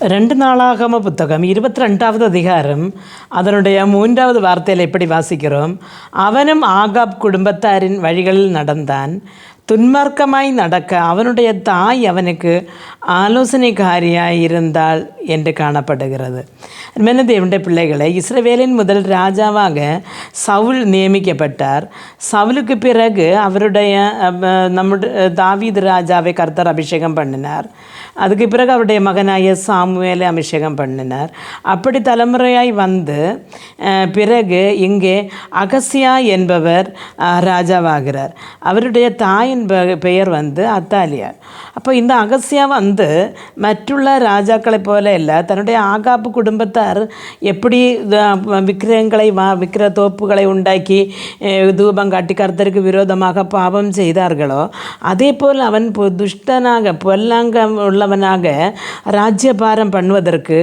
ரெண்டு நாளாகம புத்தகம் இருபத்தி ரெண்டாவது அதிகாரம் அதனுடைய மூன்றாவது வார்த்தையில் எப்படி வாசிக்கிறோம்? அவனும் ஆகாப் குடும்பத்தாரின் வழிகளில் நடந்தான். துன்மார்க்கமாய் நடக்க அவனுடைய தாய் அவனுக்கு ஆலோசனைக்காரியாய் இருந்தாள் என்று காணப்படுகிறது. அருமையான தேவனுடைய பிள்ளைகளை இஸ்ரவேலின் முதல் ராஜாவாக சவுல் நியமிக்கப்பட்டார். சவுலுக்கு பிறகு அவருடைய அஹ், நம்முடைய தாவீது ராஜாவை கர்த்தர் அபிஷேகம் பண்ணினார். அதுக்கு பிறகு அவருடைய மகனாய சாமுவேலை அபிஷேகம் பண்ணினார். அப்படி தலைமுறையாய் வந்து பிறகு இங்கே அகசியா என்பவர் ராஜாவாகிறார். அவருடைய தாயின் பெயர் வந்து அத்தாலியா. அப்போ இந்த அகசியா வந்து மற்றுள்ள ராஜாக்களைப் போல இல்லை தன்னுடைய ஆகாப்பு குடும்பத்தார் எப்படி விக்கிரகங்களை வா விக்கிர தோப்புகளை உண்டாக்கி தூபம் காட்டி கர்த்தருக்கு விரோதமாக பாவம் செய்தார்களோ அதே போல் அவன் பொ- துஷ்டனாக பொல்லாங்கம் உள்ளவனாக ராஜ்யபாரம் பண்ணுவதற்கு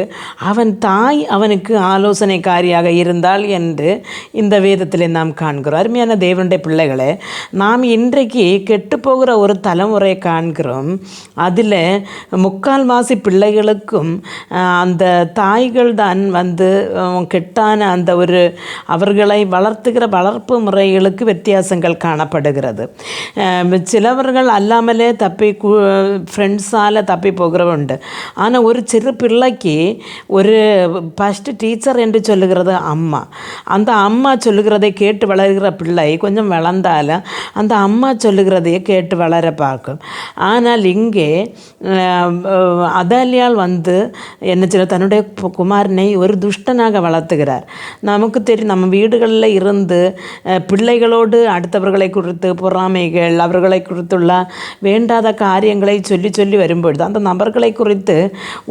அவன் தாய் அவனுக்கு ஆலோசனைக்காரியாக இருந்தாள் என்று இந்த வேதத்தில் நாம் காண்கிறோம். அருமையான தேவனுடைய பிள்ளைகளே நாம் இன்றைக்கு கெட்டுப்போகிற ஒரு தலைமுறையை காண்கிறோம். அதில் முக்கால்வாசி பிள்ளைகளுக்கும் அந்த தாய்கள் தான் வந்து கெட்டான அந்த ஒரு அவர்களை வளர்த்துகிற வளர்ப்பு முறைகளுக்கு வித்தியாசங்கள் காணப்படுகிறது. சிலவர்கள் அல்லாமலே தப்பி ஃப்ரெண்ட்ஸால் தப்பி போகிறவண்டு ஆனால் ஒரு சிறு பிள்ளைக்கு ஒரு ஃபஸ்ட்டு டீச்சர் என்று சொல்லுகிறது அம்மா. அந்த அம்மா சொல்லுகிறதை கேட்டு வளர்கிற பிள்ளை கொஞ்சம் வளர்ந்தாலும் அந்த அம்மா சொல்லுகிறதையே கேட்டு வளர பார்க்கும். ஆனால் இங்கே அதாலியால் வந்து என்ன சொல்ல தன்னுடைய குமாரனை ஒரு துஷ்டனாக வளர்த்துகிறார். நமக்கு தெரியும் நம்ம வீடுகளில் இருந்து பிள்ளைகளோடு அடுத்தவர்களை குறித்து பொறாமைகள் அவர்களை குறித்துள்ள வேண்டாத காரியங்களை சொல்லி சொல்லி வரும்பொழுது அந்த நபர்களை குறித்து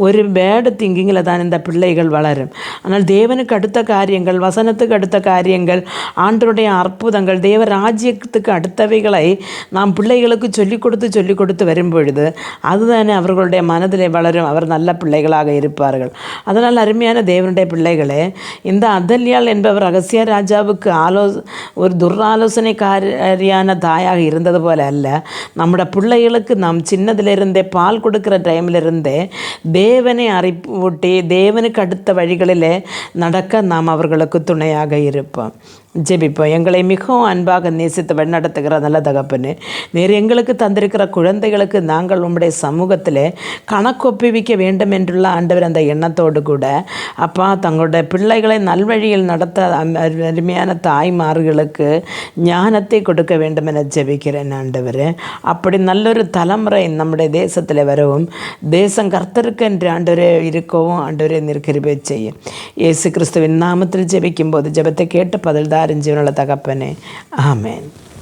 ஒரு பேடு திங்கிங்கில் தான் இந்த பிள்ளைகள் வளரும். ஆனால் தேவனுக்கு அடுத்த காரியங்கள் வசனத்தை வசனத்துக்கு அடுத்த காரியங்கள் ஆண்டருடைய அற்புதங்கள் தேவ ராஜ்யத்துக்கு அடுத்தவைகளை நாம் பிள்ளைகளுக்கு சொல்லிக் கொடுத்து சொல்லிக் கொடுத்து வரும்பொழுது அதுதானே அவர்களுடைய மனதிலே வளரும் அவர் நல்ல பிள்ளைகளாக இருப்பார்கள். அதனால் அருமையான தேவனுடைய பிள்ளைகளே இந்த அதல்யாள் என்பவர் ரகசிய ராஜாவுக்கு ஆலோ ஒரு துராலோசனைக்காரியான தாயாக இருந்தது போல அல்ல. நம்முடைய பிள்ளைகளுக்கு நாம் சின்னதிலிருந்தே பால் கொடுக்குற டைமிலிருந்தே தேவனை அறிவூட்டி தேவனுக்கு அடுத்த வழிகளிலே நடக்க நாம் அவர்களுக்கு துணை துணையாக இருப்போம். ஜெபிப்போம். எங்களை மிகவும் அன்பாக நேசித்து வழிநடத்துகிற நல்ல தகப்பனு. நீர் எங்களுக்கு தந்திருக்கிற குழந்தைகளுக்கு நாங்கள் உம்முடைய சமூகத்தில் கணக்கொப்புவிக்க வேண்டும் என்றுள்ள ஆண்டவர் அந்த எண்ணத்தோடு கூட அப்பா தங்களுடைய பிள்ளைகளை நல்வழியில் நடத்த அருமையான தாய்மார்களுக்கு ஞானத்தை கொடுக்க வேண்டும் என ஜெபிக்கிறேன் ஆண்டவர். அப்படி நல்லொரு தலைமுறை நம்முடைய தேசத்தில் வரவும் தேசம் கர்த்தருக்கு என்று ஆண்டவரே இருக்கவும் ஆண்டவரே நிற்கிருப்பை செய்யும் இயேசு கிறிஸ்துவின் நாமத்தில் ஜெபிக்கும் ചെയ്യുമ്പോൾ അത് ജപത്തെ കേട്ട് പതിൽ പതിൽധാരം ജീവനുള്ള തകപ്പനെ. ആമേൻ.